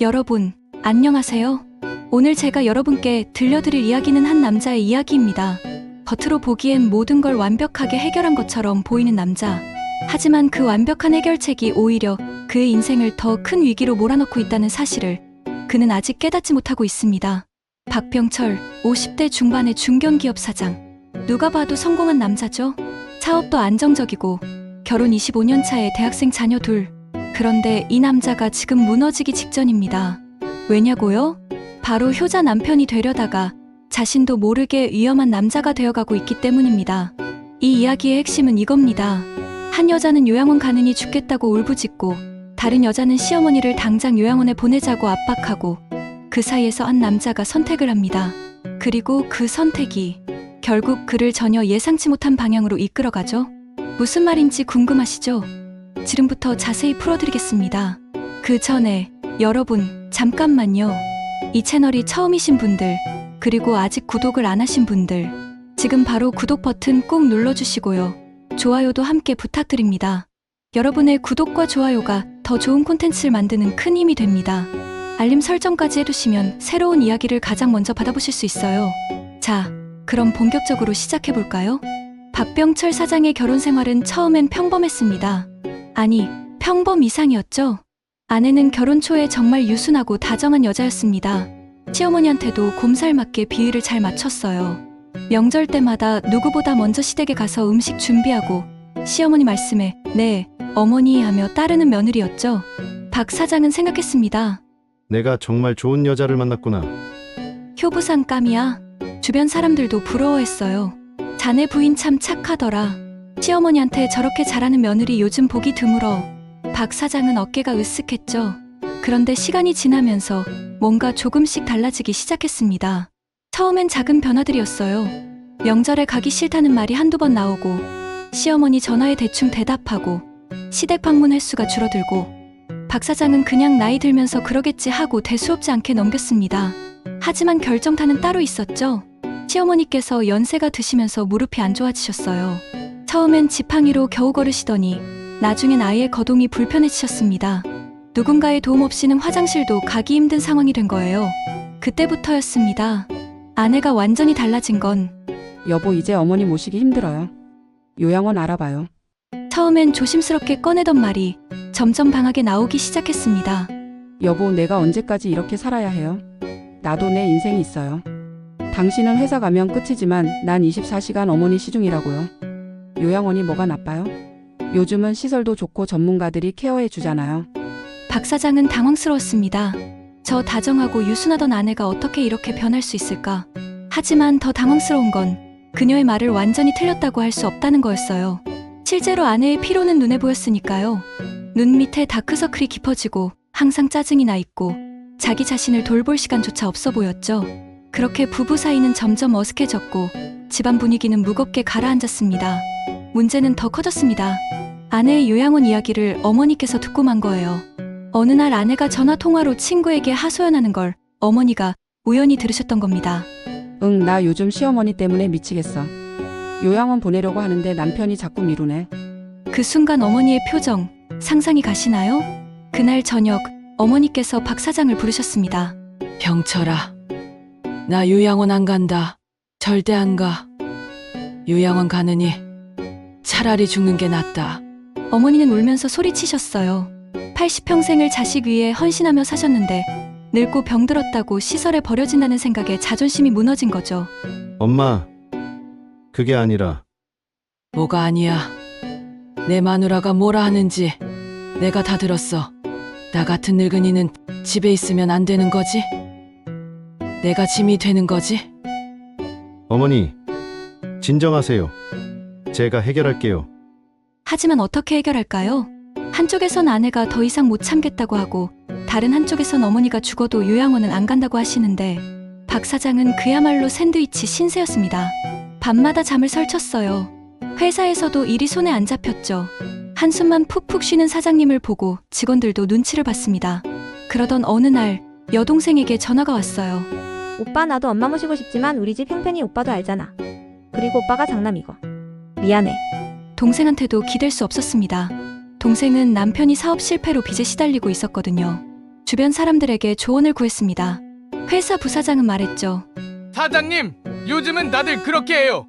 여러분, 안녕하세요. 오늘 제가 여러분께 들려드릴 이야기는 한 남자의 이야기입니다. 겉으로 보기엔 모든 걸 완벽하게 해결한 것처럼 보이는 남자. 하지만 그 완벽한 해결책이 오히려 그의 인생을 더 큰 위기로 몰아넣고 있다는 사실을 그는 아직 깨닫지 못하고 있습니다. 박병철, 50대 중반의 중견기업 사장. 누가 봐도 성공한 남자죠? 사업도 안정적이고 결혼 25년 차에 대학생 자녀 둘. 그런데 이 남자가 지금 무너지기 직전입니다. 왜냐고요? 바로 효자 남편이 되려다가 자신도 모르게 위험한 남자가 되어가고 있기 때문입니다. 이 이야기의 핵심은 이겁니다. 한 여자는 요양원 가느니 죽겠다고 울부짖고 다른 여자는 시어머니를 당장 요양원에 보내자고 압박하고 그 사이에서 한 남자가 선택을 합니다. 그리고 그 선택이 결국 그를 전혀 예상치 못한 방향으로 이끌어가죠. 무슨 말인지 궁금하시죠? 지금부터 자세히 풀어드리겠습니다. 그 전에 여러분 잠깐만요. 이 채널이 처음이신 분들 그리고 아직 구독을 안 하신 분들 지금 바로 구독 버튼 꼭 눌러주시고요. 좋아요도 함께 부탁드립니다. 여러분의 구독과 좋아요가 더 좋은 콘텐츠를 만드는 큰 힘이 됩니다. 알림 설정까지 해두시면 새로운 이야기를 가장 먼저 받아보실 수 있어요. 자, 그럼 본격적으로 시작해볼까요? 박병철 사장의 결혼 생활은 처음엔 평범했습니다. 아니, 평범 이상이었죠? 아내는 결혼 초에 정말 유순하고 다정한 여자였습니다. 시어머니한테도 곰살맞게 비위를 잘 맞췄어요. 명절 때마다 누구보다 먼저 시댁에 가서 음식 준비하고 시어머니 말씀에 네, 어머니 하며 따르는 며느리였죠. 박 사장은 생각했습니다. 내가 정말 좋은 여자를 만났구나. 효부상 감이야. 주변 사람들도 부러워했어요. 자네 부인 참 착하더라. 시어머니한테 저렇게 잘하는 며느리 요즘 보기 드물어. 박 사장은 어깨가 으쓱했죠. 그런데 시간이 지나면서 뭔가 조금씩 달라지기 시작했습니다. 처음엔 작은 변화들이었어요. 명절에 가기 싫다는 말이 한두 번 나오고, 시어머니 전화에 대충 대답하고, 시댁 방문 횟수가 줄어들고, 박 사장은 그냥 나이 들면서 그러겠지 하고 대수롭지 않게 넘겼습니다. 하지만 결정타는 따로 있었죠. 시어머니께서 연세가 드시면서 무릎이 안 좋아지셨어요. 처음엔 지팡이로 겨우 걸으시더니 나중엔 아예 거동이 불편해지셨습니다. 누군가의 도움 없이는 화장실도 가기 힘든 상황이 된 거예요. 그때부터였습니다. 아내가 완전히 달라진 건 여보 이제 어머니 모시기 힘들어요. 요양원 알아봐요. 처음엔 조심스럽게 꺼내던 말이 점점 방하게 나오기 시작했습니다. 여보 내가 언제까지 이렇게 살아야 해요? 나도 내 인생이 있어요. 당신은 회사 가면 끝이지만 난 24시간 어머니 시중이라고요. 요양원이 뭐가 나빠요? 요즘은 시설도 좋고 전문가들이 케어해 주잖아요. 박 사장은 당황스러웠습니다. 저 다정하고 유순하던 아내가 어떻게 이렇게 변할 수 있을까? 하지만 더 당황스러운 건 그녀의 말을 완전히 틀렸다고 할 수 없다는 거였어요. 실제로 아내의 피로는 눈에 보였으니까요. 눈 밑에 다크서클이 깊어지고 항상 짜증이 나 있고 자기 자신을 돌볼 시간조차 없어 보였죠. 그렇게 부부 사이는 점점 어색해졌고 집안 분위기는 무겁게 가라앉았습니다. 문제는 더 커졌습니다. 아내의 요양원 이야기를 어머니께서 듣고 만 거예요. 어느 날 아내가 전화 통화로 친구에게 하소연하는 걸 어머니가 우연히 들으셨던 겁니다. 응, 나 요즘 시어머니 때문에 미치겠어. 요양원 보내려고 하는데 남편이 자꾸 미루네. 그 순간 어머니의 표정 상상이 가시나요? 그날 저녁 어머니께서 박 사장을 부르셨습니다. 병철아, 나 요양원 안 간다. 절대 안 가. 요양원 가느니 차라리 죽는 게 낫다. 어머니는 울면서 소리치셨어요. 80평생을 자식 위해 헌신하며 사셨는데 늙고 병들었다고 시설에 버려진다는 생각에 자존심이 무너진 거죠. 엄마, 그게 아니라 뭐가 아니야. 내 마누라가 뭐라 하는지 내가 다 들었어. 나 같은 늙은이는 집에 있으면 안 되는 거지? 내가 짐이 되는 거지? 어머니, 진정하세요. 제가 해결할게요. 하지만 어떻게 해결할까요? 한쪽에선 아내가 더 이상 못 참겠다고 하고 다른 한쪽에선 어머니가 죽어도 요양원은 안 간다고 하시는데 박 사장은 그야말로 샌드위치 신세였습니다. 밤마다 잠을 설쳤어요. 회사에서도 일이 손에 안 잡혔죠. 한숨만 푹푹 쉬는 사장님을 보고 직원들도 눈치를 봤습니다. 그러던 어느 날 여동생에게 전화가 왔어요. 오빠 나도 엄마 모시고 싶지만 우리 집 형편이 오빠도 알잖아. 그리고 오빠가 장남이고. 미안해. 동생한테도 기댈 수 없었습니다. 동생은 남편이 사업 실패로 빚에 시달리고 있었거든요. 주변 사람들에게 조언을 구했습니다. 회사 부사장은 말했죠. 사장님, 요즘은 다들 그렇게 해요.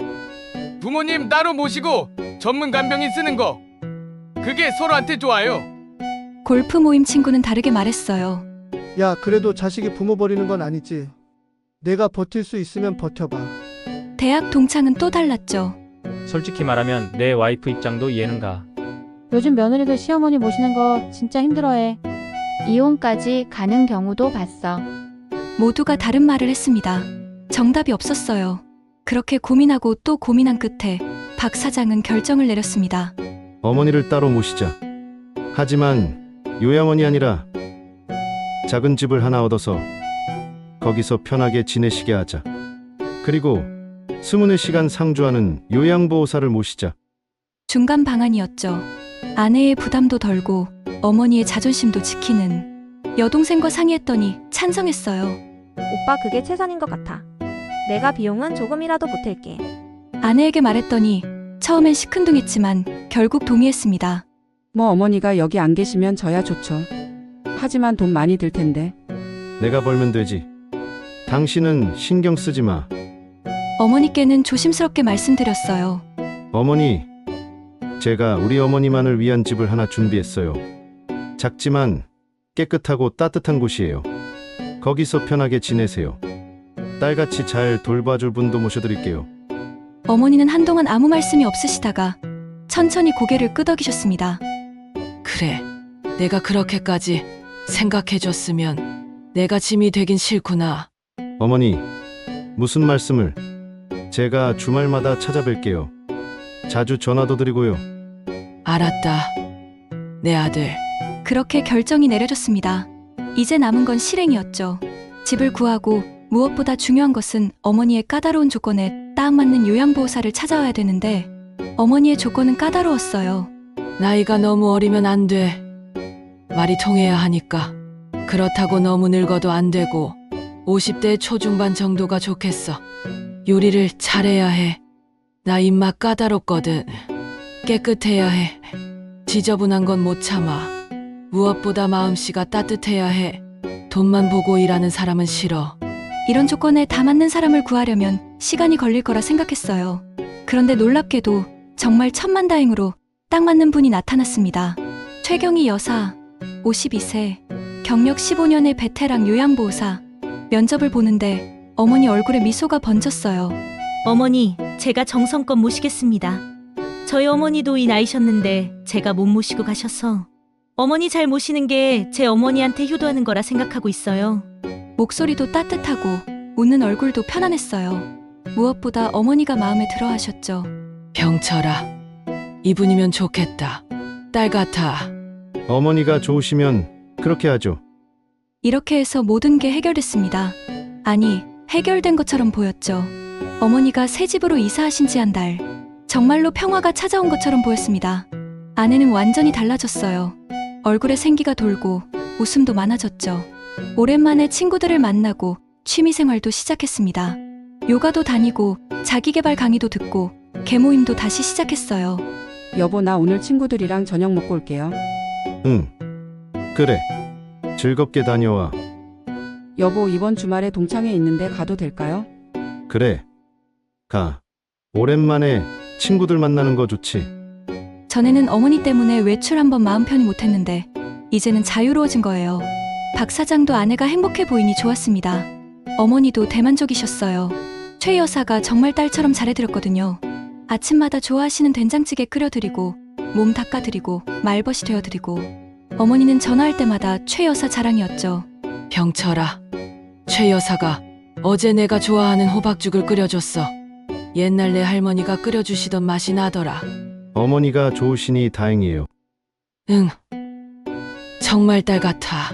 부모님 따로 모시고 전문 간병인 쓰는 거. 그게 서로한테 좋아요. 골프 모임 친구는 다르게 말했어요. 야, 그래도 자식이 부모 버리는 건 아니지. 내가 버틸 수 있으면 버텨봐. 대학 동창은 또 달랐죠. 솔직히 말하면 내 와이프 입장도 이해는 가. 요즘 며느리들 시어머니 모시는 거 진짜 힘들어해. 이혼까지 가는 경우도 봤어. 모두가 다른 말을 했습니다. 정답이 없었어요. 그렇게 고민하고 또 고민한 끝에 박 사장은 결정을 내렸습니다. 어머니를 따로 모시자. 하지만 요양원이 아니라 작은 집을 하나 얻어서 거기서 편하게 지내시게 하자. 그리고 스문의 시간 상주하는 요양보호사를 모시자. 중간 방안이었죠. 아내의 부담도 덜고 어머니의 자존심도 지키는 여동생과 상의했더니 찬성했어요. 오빠 그게 최선인 것 같아. 내가 비용은 조금이라도 보탤게. 아내에게 말했더니 처음엔 시큰둥했지만 결국 동의했습니다. 뭐 어머니가 여기 안 계시면 저야 좋죠. 하지만 돈 많이 들 텐데. 내가 벌면 되지. 당신은 신경 쓰지 마. 어머니께는 조심스럽게 말씀드렸어요. 어머니, 제가 우리 어머니만을 위한 집을 하나 준비했어요. 작지만 깨끗하고 따뜻한 곳이에요. 거기서 편하게 지내세요. 딸같이 잘 돌봐줄 분도 모셔드릴게요. 어머니는 한동안 아무 말씀이 없으시다가 천천히 고개를 끄덕이셨습니다. 그래. 내가 그렇게까지 생각해줬으면 내가 짐이 되긴 싫구나. 어머니, 무슨 말씀을? 제가 주말마다 찾아뵐게요. 자주 전화도 드리고요. 알았다. 내 아들. 그렇게 결정이 내려졌습니다. 이제 남은 건 실행이었죠. 집을 구하고 무엇보다 중요한 것은 어머니의 까다로운 조건에 딱 맞는 요양보호사를 찾아와야 되는데 어머니의 조건은 까다로웠어요. 나이가 너무 어리면 안 돼. 말이 통해야 하니까. 그렇다고 너무 늙어도 안 되고 50대 초중반 정도가 좋겠어. 요리를 잘해야 해. 나 입맛 까다롭거든. 깨끗해야 해. 지저분한 건 못 참아. 무엇보다 마음씨가 따뜻해야 해. 돈만 보고 일하는 사람은 싫어. 이런 조건에 다 맞는 사람을 구하려면 시간이 걸릴 거라 생각했어요. 그런데 놀랍게도 정말 천만다행으로 딱 맞는 분이 나타났습니다. 최경희 여사, 52세, 경력 15년의 베테랑 요양보호사. 면접을 보는데 어머니 얼굴에 미소가 번졌어요. 어머니, 제가 정성껏 모시겠습니다. 저희 어머니도 이 나이셨는데 제가 못 모시고 가셔서 어머니 잘 모시는 게 제 어머니한테 효도하는 거라 생각하고 있어요. 목소리도 따뜻하고 웃는 얼굴도 편안했어요. 무엇보다 어머니가 마음에 들어 하셨죠. 병철아. 이분이면 좋겠다. 딸 같아. 어머니가 좋으시면 그렇게 하죠. 이렇게 해서 모든 게 해결됐습니다. 아니, 해결된 것처럼 보였죠. 어머니가 새 집으로 이사하신 지 한 달. 정말로 평화가 찾아온 것처럼 보였습니다. 아내는 완전히 달라졌어요. 얼굴에 생기가 돌고 웃음도 많아졌죠. 오랜만에 친구들을 만나고 취미생활도 시작했습니다. 요가도 다니고 자기개발 강의도 듣고 개모임도 다시 시작했어요. 여보 나 오늘 친구들이랑 저녁 먹고 올게요. 응. 그래. 즐겁게 다녀와. 여보 이번 주말에 동창회 있는데 가도 될까요? 그래. 가. 오랜만에 친구들 만나는 거 좋지. 전에는 어머니 때문에 외출 한번 마음 편히 못했는데 이제는 자유로워진 거예요. 박 사장도 아내가 행복해 보이니 좋았습니다. 어머니도 대만족이셨어요. 최 여사가 정말 딸처럼 잘해드렸거든요. 아침마다 좋아하시는 된장찌개 끓여드리고 몸 닦아드리고 말벗이 되어드리고 어머니는 전화할 때마다 최 여사 자랑이었죠. 병철아. 최 여사가 어제 내가 좋아하는 호박죽을 끓여줬어. 옛날 내 할머니가 끓여주시던 맛이 나더라. 어머니가 좋으시니 다행이에요. 응. 정말 딸 같아.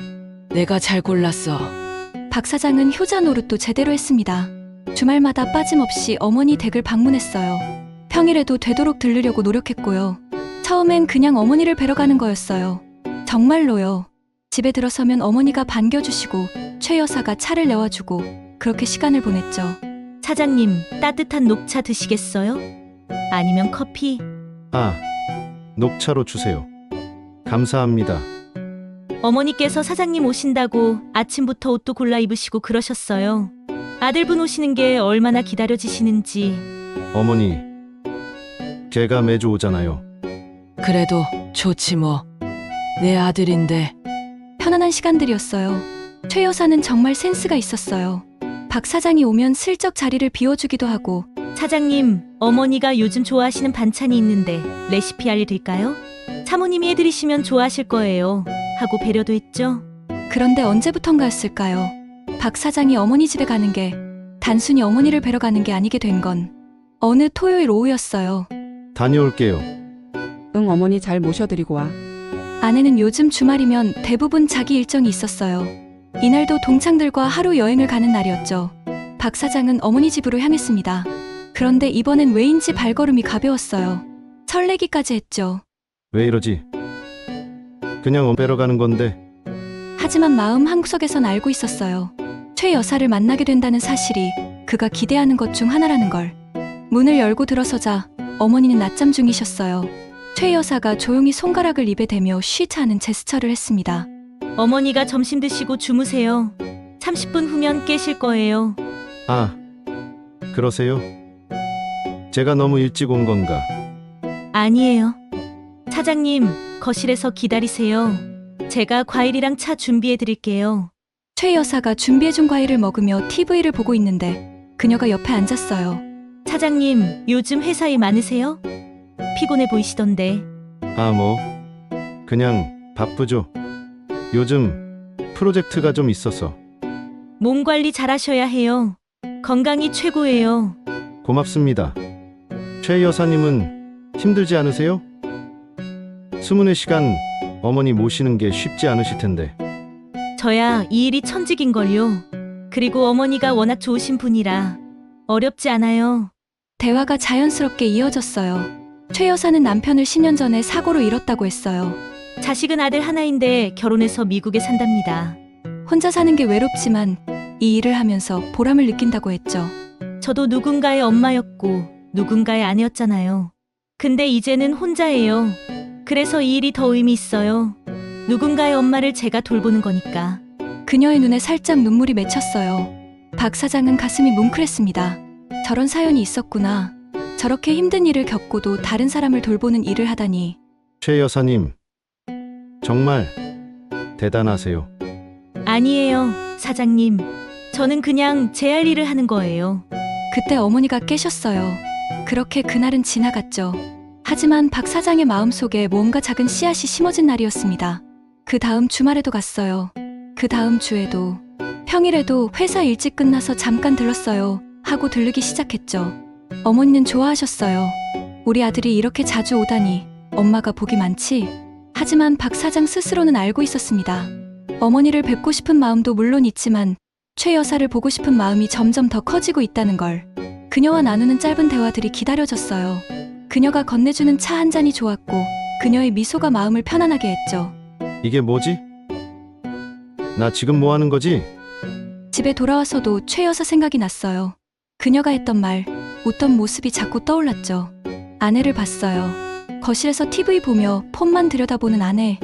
내가 잘 골랐어. 박 사장은 효자 노릇도 제대로 했습니다. 주말마다 빠짐없이 어머니 댁을 방문했어요. 평일에도 되도록 들르려고 노력했고요. 처음엔 그냥 어머니를 뵈러 가는 거였어요. 정말로요. 집에 들어서면 어머니가 반겨주시고 최 여사가 차를 내와주고 그렇게 시간을 보냈죠. 사장님, 따뜻한 녹차 드시겠어요? 아니면 커피? 아, 녹차로 주세요. 감사합니다. 어머니께서 사장님 오신다고 아침부터 옷도 골라 입으시고 그러셨어요. 아들분 오시는 게 얼마나 기다려지시는지. 어머니, 제가 매주 오잖아요. 그래도 좋지 뭐. 내 아들인데 편안한 시간들이었어요. 최 여사는 정말 센스가 있었어요. 박 사장이 오면 슬쩍 자리를 비워주기도 하고 사장님, 어머니가 요즘 좋아하시는 반찬이 있는데 레시피 알려드릴까요? 사모님이 해드리시면 좋아하실 거예요. 하고 배려도 했죠. 그런데 언제부턴가였을까요? 박 사장이 어머니 집에 가는 게 단순히 어머니를 뵈러 가는 게 아니게 된 건 어느 토요일 오후였어요. 다녀올게요. 응 어머니 잘 모셔드리고 와. 아내는 요즘 주말이면 대부분 자기 일정이 있었어요. 이날도 동창들과 하루 여행을 가는 날이었죠. 박 사장은 어머니 집으로 향했습니다. 그런데 이번엔 왜인지 발걸음이 가벼웠어요. 설레기까지 했죠. 왜 이러지? 그냥 엄빼러 가는 건데 하지만 마음 한구석에선 알고 있었어요. 최 여사를 만나게 된다는 사실이 그가 기대하는 것 중 하나라는 걸. 문을 열고 들어서자 어머니는 낮잠 중이셨어요. 최 여사가 조용히 손가락을 입에 대며 쉬트하는 제스처를 했습니다. 어머니가 점심 드시고 주무세요. 30분 후면 깨실 거예요. 아, 그러세요? 제가 너무 일찍 온 건가? 아니에요. 사장님, 거실에서 기다리세요. 제가 과일이랑 차 준비해 드릴게요. 최 여사가 준비해준 과일을 먹으며 TV를 보고 있는데 그녀가 옆에 앉았어요. 사장님, 요즘 회사 일 많으세요? 피곤해 보이시던데. 아, 뭐. 그냥 바쁘죠. 요즘 프로젝트가 좀 있어서 몸 관리 잘하셔야 해요. 건강이 최고예요. 고맙습니다. 최 여사님은 힘들지 않으세요? 수문의 시간 어머니 모시는 게 쉽지 않으실 텐데. 저야 이 일이 천직인걸요. 그리고 어머니가 워낙 좋으신 분이라 어렵지 않아요. 대화가 자연스럽게 이어졌어요. 최 여사는 남편을 10년 전에 사고로 잃었다고 했어요. 자식은 아들 하나인데 결혼해서 미국에 산답니다. 혼자 사는 게 외롭지만 이 일을 하면서 보람을 느낀다고 했죠. 저도 누군가의 엄마였고 누군가의 아내였잖아요. 근데 이제는 혼자예요. 그래서 이 일이 더 의미 있어요. 누군가의 엄마를 제가 돌보는 거니까. 그녀의 눈에 살짝 눈물이 맺혔어요. 박 사장은 가슴이 뭉클했습니다. 저런 사연이 있었구나. 저렇게 힘든 일을 겪고도 다른 사람을 돌보는 일을 하다니. 최 여사님, 정말 대단하세요. 아니에요, 사장님. 저는 그냥 제 할 일을 하는 거예요. 그때 어머니가 깨셨어요. 그렇게 그날은 지나갔죠. 하지만 박 사장의 마음속에 뭔가 작은 씨앗이 심어진 날이었습니다. 그 다음 주말에도 갔어요. 그 다음 주에도 평일에도 회사 일찍 끝나서 잠깐 들렀어요. 하고 들르기 시작했죠. 어머니는 좋아하셨어요. 우리 아들이 이렇게 자주 오다니 엄마가 복이 많지. 하지만 박 사장 스스로는 알고 있었습니다. 어머니를 뵙고 싶은 마음도 물론 있지만 최 여사를 보고 싶은 마음이 점점 더 커지고 있다는 걸. 그녀와 나누는 짧은 대화들이 기다려졌어요. 그녀가 건네주는 차 한 잔이 좋았고 그녀의 미소가 마음을 편안하게 했죠. 이게 뭐지? 나 지금 뭐 하는 거지? 집에 돌아와서도 최 여사 생각이 났어요. 그녀가 했던 말, 웃던 모습이 자꾸 떠올랐죠. 아내를 봤어요. 거실에서 TV 보며 폰만 들여다보는 아내.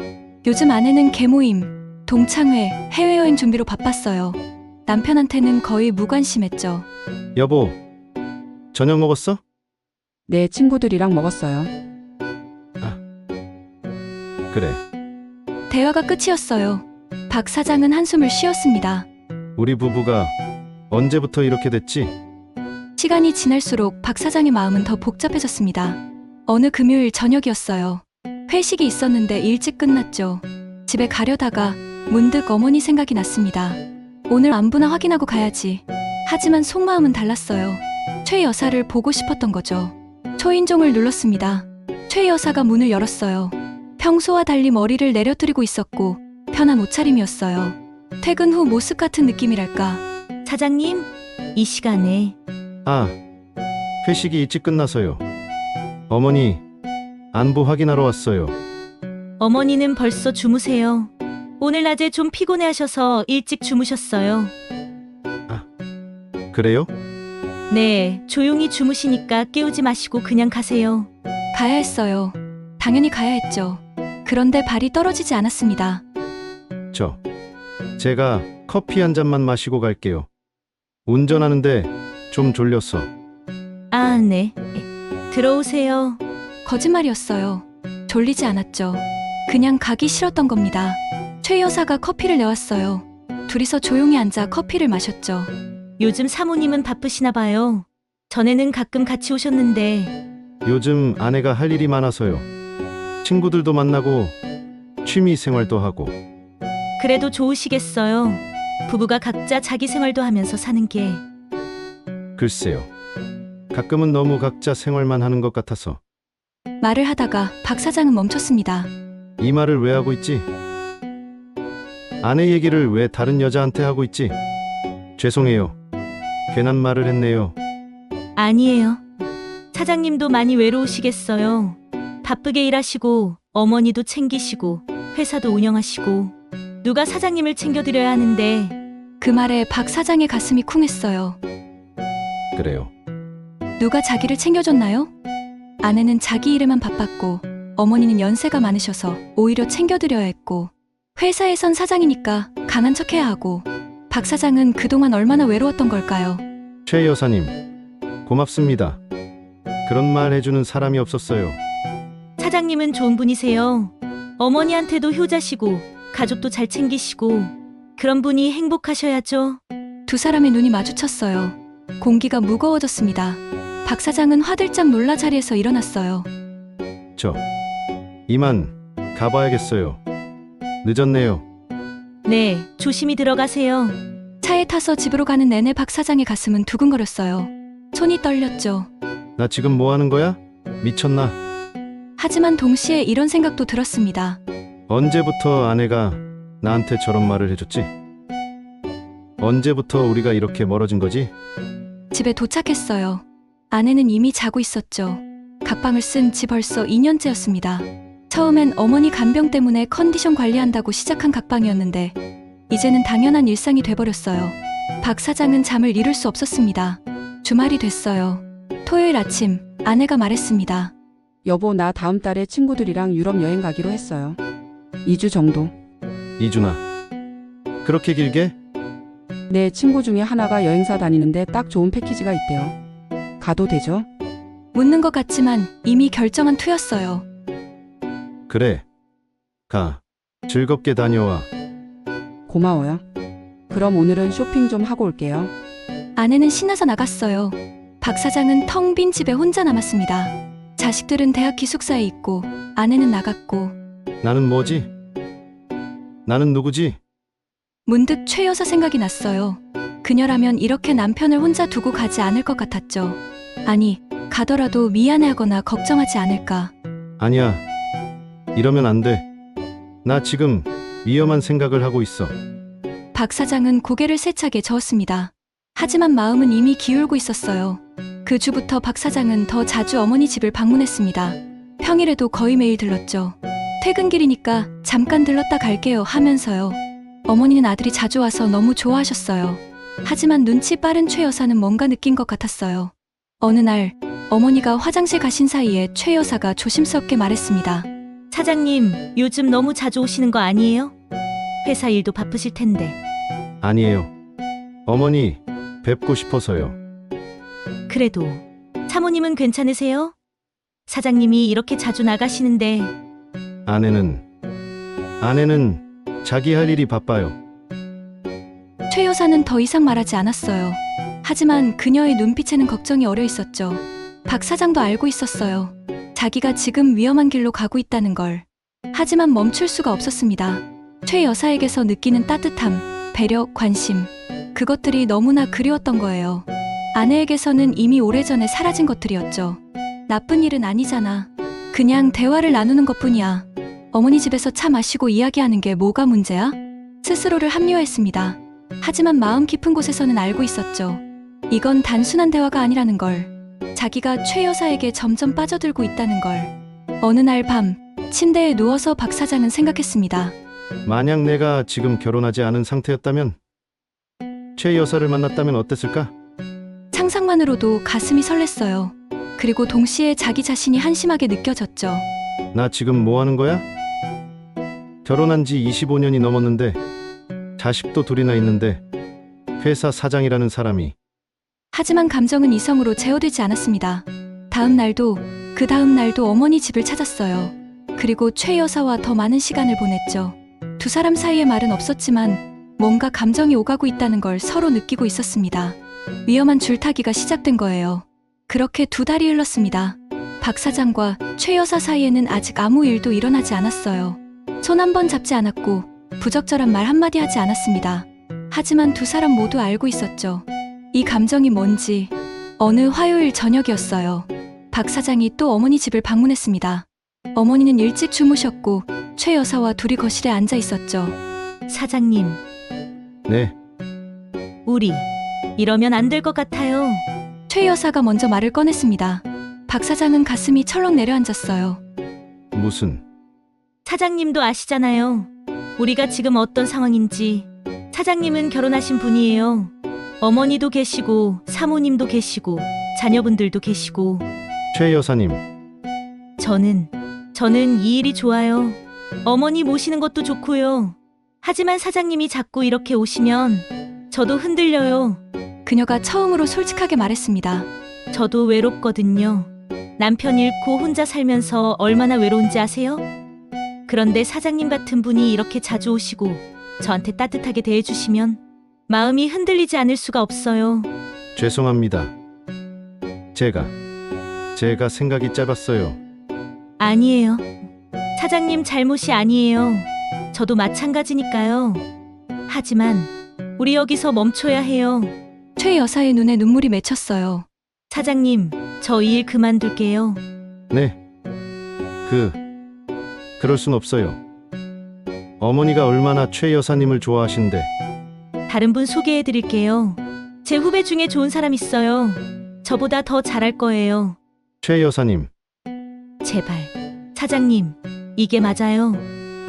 요즘 아내는 개모임, 동창회, 해외여행 준비로 바빴어요. 남편한테는 거의 무관심했죠. 여보, 저녁 먹었어? 내 친구들이랑 먹었어요. 그래. 대화가 끝이었어요. 박 사장은 한숨을 쉬었습니다. 우리 부부가 언제부터 이렇게 됐지? 시간이 지날수록 박 사장의 마음은 더 복잡해졌습니다. 어느 금요일 저녁이었어요. 회식이 있었는데 일찍 끝났죠. 집에 가려다가 문득 어머니 생각이 났습니다. 오늘 안부나 확인하고 가야지. 하지만 속마음은 달랐어요. 최 여사를 보고 싶었던 거죠. 초인종을 눌렀습니다. 최 여사가 문을 열었어요. 평소와 달리 머리를 내려뜨리고 있었고 편한 옷차림이었어요. 퇴근 후 모습 같은 느낌이랄까. 사장님, 이 시간에 아, 회식이 일찍 끝나서요. 어머니, 안부 확인하러 왔어요. 어머니는 벌써 주무세요. 오늘 낮에 좀 피곤해 하셔서 일찍 주무셨어요. 그래요? 네, 조용히 주무시니까 깨우지 마시고 그냥 가세요. 가야 했어요. 당연히 가야 했죠. 그런데 발이 떨어지지 않았습니다. 저, 제가 커피 한 잔만 마시고 갈게요. 운전하는데 좀 졸렸어. 아, 네. 예. 들어오세요. 거짓말이었어요. 졸리지 않았죠. 그냥 가기 싫었던 겁니다. 최 여사가 커피를 내왔어요. 둘이서 조용히 앉아 커피를 마셨죠. 요즘 사모님은 바쁘시나 봐요. 전에는 가끔 같이 오셨는데 요즘 아내가 할 일이 많아서요. 친구들도 만나고 취미 생활도 하고 그래도 좋으시겠어요. 부부가 각자 자기 생활도 하면서 사는 게 글쎄요. 가끔은 너무 각자 생활만 하는 것 같아서 말을 하다가 박 사장은 멈췄습니다. 이 말을 왜 하고 있지? 아내 얘기를 왜 다른 여자한테 하고 있지? 죄송해요. 괜한 말을 했네요. 아니에요. 사장님도 많이 외로우시겠어요. 바쁘게 일하시고 어머니도 챙기시고 회사도 운영하시고 누가 사장님을 챙겨드려야 하는데 그 말에 박 사장의 가슴이 쿵했어요. 그래요. 누가 자기를 챙겨줬나요? 아내는 자기 일에만 바빴고 어머니는 연세가 많으셔서 오히려 챙겨드려야 했고 회사에선 사장이니까 강한 척해야 하고 박 사장은 그동안 얼마나 외로웠던 걸까요? 최 여사님, 고맙습니다. 그런 말 해주는 사람이 없었어요. 사장님은 좋은 분이세요. 어머니한테도 효자시고 가족도 잘 챙기시고 그런 분이 행복하셔야죠. 두 사람의 눈이 마주쳤어요. 공기가 무거워졌습니다. 박 사장은 화들짝 놀라 자리에서 일어났어요. 저, 이만 가봐야겠어요. 늦었네요. 네, 조심히 들어가세요. 차에 타서 집으로 가는 내내 박 사장의 가슴은 두근거렸어요. 손이 떨렸죠. 나 지금 뭐 하는 거야? 미쳤나? 하지만 동시에 이런 생각도 들었습니다. 언제부터 아내가 나한테 저런 말을 해줬지? 언제부터 우리가 이렇게 멀어진 거지? 집에 도착했어요. 아내는 이미 자고 있었죠. 각방을 쓴 지 벌써 2년째였습니다. 처음엔 어머니 간병 때문에 컨디션 관리한다고 시작한 각방이었는데 이제는 당연한 일상이 돼버렸어요. 박 사장은 잠을 이룰 수 없었습니다. 주말이 됐어요. 토요일 아침 아내가 말했습니다. 여보, 나 다음 달에 친구들이랑 유럽 여행 가기로 했어요. 2주 정도. 이준아. 그렇게 길게? 내 친구 중에 하나가 여행사 다니는데 딱 좋은 패키지가 있대요. 가도 되죠? 묻는 것 같지만 이미 결정한 투였어요. 그래. 가. 즐겁게 다녀와. 고마워요. 그럼 오늘은 쇼핑 좀 하고 올게요. 아내는 신나서 나갔어요. 박 사장은 텅 빈 집에 혼자 남았습니다. 자식들은 대학 기숙사에 있고 아내는 나갔고 나는 뭐지? 나는 누구지? 문득 최 여사 생각이 났어요. 그녀라면 이렇게 남편을 혼자 두고 가지 않을 것 같았죠. 아니, 가더라도 미안해하거나 걱정하지 않을까. 아니야. 이러면 안 돼. 나 지금 위험한 생각을 하고 있어. 박 사장은 고개를 세차게 저었습니다. 하지만 마음은 이미 기울고 있었어요. 그 주부터 박 사장은 더 자주 어머니 집을 방문했습니다. 평일에도 거의 매일 들렀죠. 퇴근길이니까 잠깐 들렀다 갈게요 하면서요. 어머니는 아들이 자주 와서 너무 좋아하셨어요. 하지만 눈치 빠른 최 여사는 뭔가 느낀 것 같았어요. 어느 날 어머니가 화장실 가신 사이에 최 여사가 조심스럽게 말했습니다. 사장님, 요즘 너무 자주 오시는 거 아니에요? 회사 일도 바쁘실 텐데. 아니에요. 어머니, 뵙고 싶어서요. 그래도 사모님은 괜찮으세요? 사장님이 이렇게 자주 나가시는데 아내는, 아내는 자기 할 일이 바빠요. 최 여사는 더 이상 말하지 않았어요. 하지만 그녀의 눈빛에는 걱정이 어려 있었죠. 박 사장도 알고 있었어요. 자기가 지금 위험한 길로 가고 있다는 걸. 하지만 멈출 수가 없었습니다. 최 여사에게서 느끼는 따뜻함, 배려, 관심. 그것들이 너무나 그리웠던 거예요. 아내에게서는 이미 오래전에 사라진 것들이었죠. 나쁜 일은 아니잖아. 그냥 대화를 나누는 것 뿐이야. 어머니 집에서 차 마시고 이야기하는 게 뭐가 문제야? 스스로를 합리화했습니다. 하지만 마음 깊은 곳에서는 알고 있었죠. 이건 단순한 대화가 아니라는 걸. 자기가 최 여사에게 점점 빠져들고 있다는 걸. 어느 날 밤, 침대에 누워서 박 사장은 생각했습니다. 만약 내가 지금 결혼하지 않은 상태였다면, 최 여사를 만났다면 어땠을까? 상상만으로도 가슴이 설렜어요. 그리고 동시에 자기 자신이 한심하게 느껴졌죠. 나 지금 뭐 하는 거야? 결혼한 지 25년이 넘었는데 자식도 둘이나 있는데 회사 사장이라는 사람이 하지만 감정은 이성으로 제어되지 않았습니다. 다음 날도 그 다음 날도 어머니 집을 찾았어요. 그리고 최 여사와 더 많은 시간을 보냈죠. 두 사람 사이에 말은 없었지만 뭔가 감정이 오가고 있다는 걸 서로 느끼고 있었습니다. 위험한 줄타기가 시작된 거예요. 그렇게 두 달이 흘렀습니다. 박 사장과 최 여사 사이에는 아직 아무 일도 일어나지 않았어요. 손 한 번 잡지 않았고 부적절한 말 한마디 하지 않았습니다. 하지만 두 사람 모두 알고 있었죠. 이 감정이 뭔지 어느 화요일 저녁이었어요. 박 사장이 또 어머니 집을 방문했습니다. 어머니는 일찍 주무셨고 최 여사와 둘이 거실에 앉아 있었죠. 사장님, 네, 우리 이러면 안 될 것 같아요. 최 여사가 먼저 말을 꺼냈습니다. 박 사장은 가슴이 철렁 내려앉았어요. 무슨 사장님도 아시잖아요. 우리가 지금 어떤 상황인지. 사장님은 결혼하신 분이에요. 어머니도 계시고, 사모님도 계시고, 자녀분들도 계시고, 최 여사님 저는, 저는 이 일이 좋아요. 어머니 모시는 것도 좋고요. 하지만 사장님이 자꾸 이렇게 오시면, 저도 흔들려요. 그녀가 처음으로 솔직하게 말했습니다. 저도 외롭거든요. 남편 잃고 혼자 살면서 얼마나 외로운지 아세요? 그런데 사장님 같은 분이 이렇게 자주 오시고 저한테 따뜻하게 대해주시면 마음이 흔들리지 않을 수가 없어요. 죄송합니다. 제가 제가 생각이 짧았어요. 아니에요. 사장님 잘못이 아니에요. 저도 마찬가지니까요. 하지만 우리 여기서 멈춰야 해요. 최 여사의 눈에 눈물이 맺혔어요. 사장님, 저 이 일 그만둘게요. 네. 그 그럴 순 없어요. 어머니가 얼마나 최 여사님을 좋아하신데 다른 분 소개해 드릴게요. 제 후배 중에 좋은 사람 있어요. 저보다 더 잘할 거예요. 최 여사님 제발. 사장님, 이게 맞아요.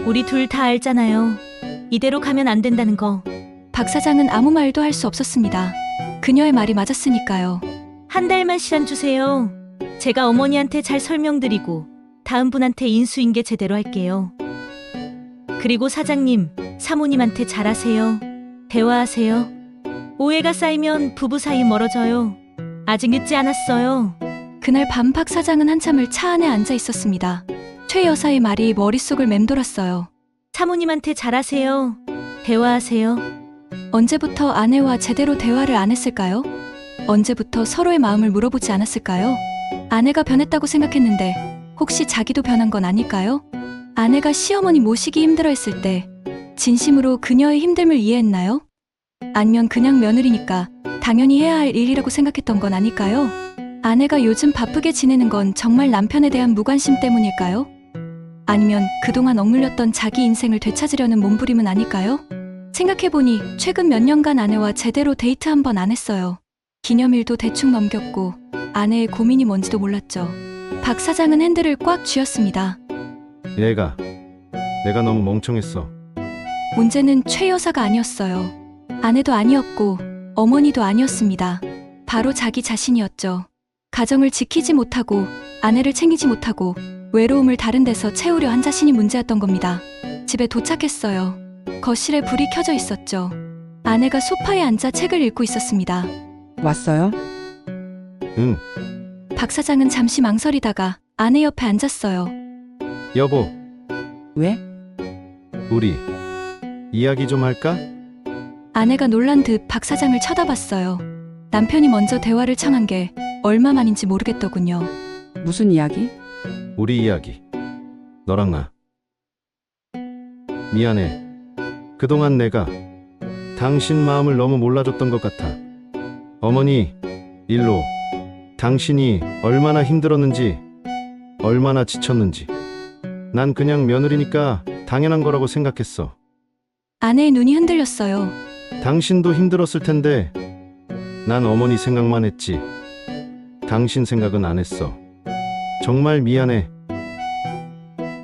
우리 둘 다 알잖아요. 이대로 가면 안 된다는 거. 박 사장은 아무 말도 할 수 없었습니다. 그녀의 말이 맞았으니까요. 한 달만 시간 주세요. 제가 어머니한테 잘 설명드리고 다음 분한테 인수인계 제대로 할게요. 그리고 사장님, 사모님한테 잘하세요. 대화하세요. 오해가 쌓이면 부부 사이 멀어져요. 아직 늦지 않았어요. 그날 밤 박 사장은 한참을 차 안에 앉아 있었습니다. 최 여사의 말이 머릿속을 맴돌았어요. 사모님한테 잘하세요. 대화하세요. 언제부터 아내와 제대로 대화를 안 했을까요? 언제부터 서로의 마음을 물어보지 않았을까요? 아내가 변했다고 생각했는데 혹시 자기도 변한 건 아닐까요? 아내가 시어머니 모시기 힘들어 했을 때 진심으로 그녀의 힘듦을 이해했나요? 아니면 그냥 며느리니까 당연히 해야 할 일이라고 생각했던 건 아닐까요? 아내가 요즘 바쁘게 지내는 건 정말 남편에 대한 무관심 때문일까요? 아니면 그동안 억눌렸던 자기 인생을 되찾으려는 몸부림은 아닐까요? 생각해보니 최근 몇 년간 아내와 제대로 데이트 한 번 안 했어요. 기념일도 대충 넘겼고 아내의 고민이 뭔지도 몰랐죠. 박 사장은 핸들을 꽉 쥐었습니다. 내가 내가 너무 멍청했어. 문제는 최 여사가 아니었어요. 아내도 아니었고 어머니도 아니었습니다. 바로 자기 자신이었죠. 가정을 지키지 못하고 아내를 챙기지 못하고 외로움을 다른 데서 채우려 한 자신이 문제였던 겁니다. 집에 도착했어요. 거실에 불이 켜져 있었죠. 아내가 소파에 앉아 책을 읽고 있었습니다. 왔어요? 응, 박 사장은 잠시 망설이다가 아내 옆에 앉았어요. 여보, 왜? 우리 이야기 좀 할까? 아내가 놀란 듯 박 사장을 쳐다봤어요. 남편이 먼저 대화를 청한 게 얼마만인지 모르겠더군요. 무슨 이야기? 우리 이야기. 너랑 나. 미안해. 그동안 내가 당신 마음을 너무 몰라줬던 것 같아. 어머니, 일로. 당신이 얼마나 힘들었는지, 얼마나 지쳤는지. 난 그냥 며느리니까 당연한 거라고 생각했어. 아내의 눈이 흔들렸어요. 당신도 힘들었을 텐데, 난 어머니 생각만 했지. 당신 생각은 안 했어. 정말 미안해.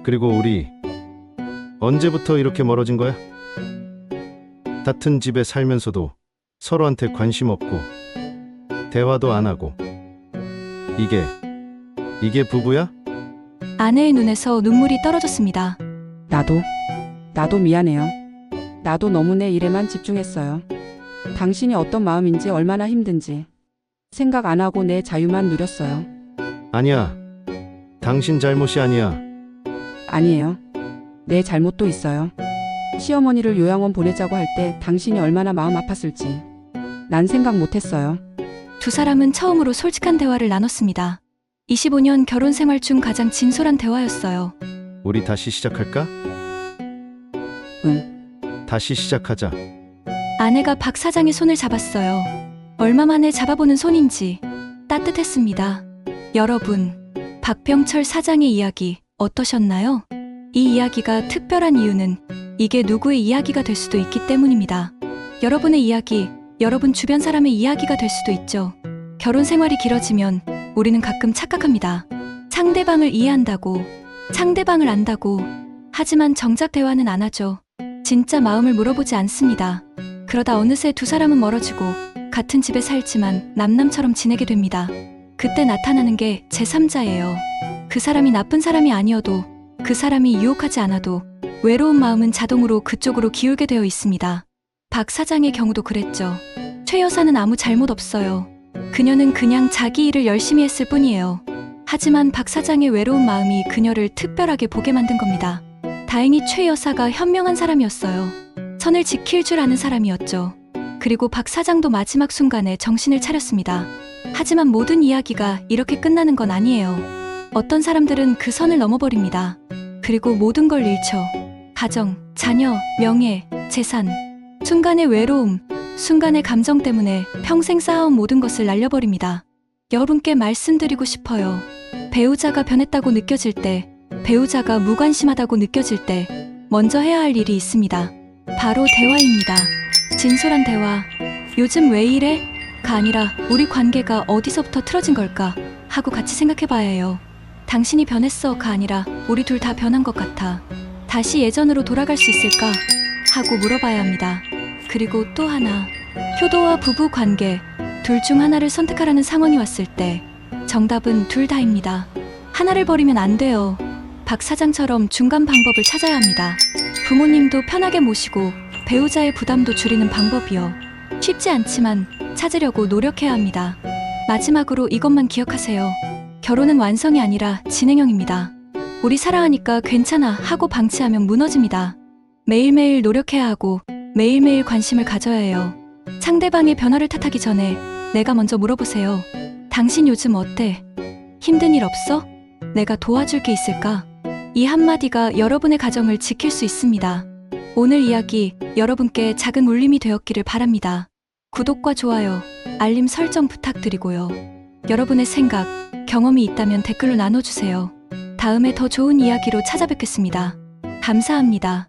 그리고 우리 언제부터 이렇게 멀어진 거야? 같은 집에 살면서도 서로한테 관심 없고 대화도 안 하고 이게 이게 부부야? 아내의 눈에서 눈물이 떨어졌습니다. 나도 나도 미안해요. 나도 너무 내 일에만 집중했어요. 당신이 어떤 마음인지 얼마나 힘든지 생각 안 하고 내 자유만 누렸어요. 아니야. 당신 잘못이 아니야. 아니에요. 내 잘못도 있어요. 시어머니를 요양원 보내자고 할 때 당신이 얼마나 마음 아팠을지 난 생각 못 했어요. 두 사람은 처음으로 솔직한 대화를 나눴습니다. 25년 결혼 생활 중 가장 진솔한 대화였어요. 우리 다시 시작할까? 응. 다시 시작하자. 아내가 박 사장의 손을 잡았어요. 얼마 만에 잡아보는 손인지 따뜻했습니다. 여러분, 박병철 사장의 이야기 어떠셨나요? 이 이야기가 특별한 이유는 이게 누구의 이야기가 될 수도 있기 때문입니다. 여러분의 이야기, 여러분 주변 사람의 이야기가 될 수도 있죠. 결혼 생활이 길어지면 우리는 가끔 착각합니다. 상대방을 이해한다고, 상대방을 안다고, 하지만 정작 대화는 안 하죠. 진짜 마음을 물어보지 않습니다. 그러다 어느새 두 사람은 멀어지고 같은 집에 살지만 남남처럼 지내게 됩니다. 그때 나타나는 게 제3자예요. 그 사람이 나쁜 사람이 아니어도 그 사람이 유혹하지 않아도 외로운 마음은 자동으로 그쪽으로 기울게 되어 있습니다. 박 사장의 경우도 그랬죠. 최 여사는 아무 잘못 없어요. 그녀는 그냥 자기 일을 열심히 했을 뿐이에요. 하지만 박 사장의 외로운 마음이 그녀를 특별하게 보게 만든 겁니다. 다행히 최 여사가 현명한 사람이었어요. 선을 지킬 줄 아는 사람이었죠. 그리고 박 사장도 마지막 순간에 정신을 차렸습니다. 하지만 모든 이야기가 이렇게 끝나는 건 아니에요. 어떤 사람들은 그 선을 넘어버립니다. 그리고 모든 걸 잃죠. 가정, 자녀, 명예, 재산. 순간의 외로움, 순간의 감정 때문에 평생 쌓아온 모든 것을 날려버립니다. 여러분께 말씀드리고 싶어요. 배우자가 변했다고 느껴질 때, 배우자가 무관심하다고 느껴질 때, 먼저 해야 할 일이 있습니다. 바로 대화입니다. 진솔한 대화. 요즘 왜 이래? 가 아니라 우리 관계가 어디서부터 틀어진 걸까? 하고 같이 생각해 봐야 해요. 당신이 변했어. 가 아니라 우리 둘 다 변한 것 같아. 다시 예전으로 돌아갈 수 있을까? 하고 물어봐야 합니다. 그리고 또 하나. 효도와 부부 관계. 둘 중 하나를 선택하라는 상황이 왔을 때 정답은 둘 다입니다. 하나를 버리면 안 돼요. 박 사장처럼 중간 방법을 찾아야 합니다. 부모님도 편하게 모시고 배우자의 부담도 줄이는 방법이요. 쉽지 않지만 찾으려고 노력해야 합니다. 마지막으로 이것만 기억하세요. 결혼은 완성이 아니라 진행형입니다. 우리 사랑하니까 괜찮아 하고 방치하면 무너집니다. 매일매일 노력해야 하고 매일매일 관심을 가져야 해요. 상대방의 변화를 탓하기 전에 내가 먼저 물어보세요. 당신 요즘 어때? 힘든 일 없어? 내가 도와줄 게 있을까? 이 한마디가 여러분의 가정을 지킬 수 있습니다. 오늘 이야기 여러분께 작은 울림이 되었기를 바랍니다. 구독과 좋아요, 알림 설정 부탁드리고요. 여러분의 생각, 경험이 있다면 댓글로 나눠주세요. 다음에 더 좋은 이야기로 찾아뵙겠습니다. 감사합니다.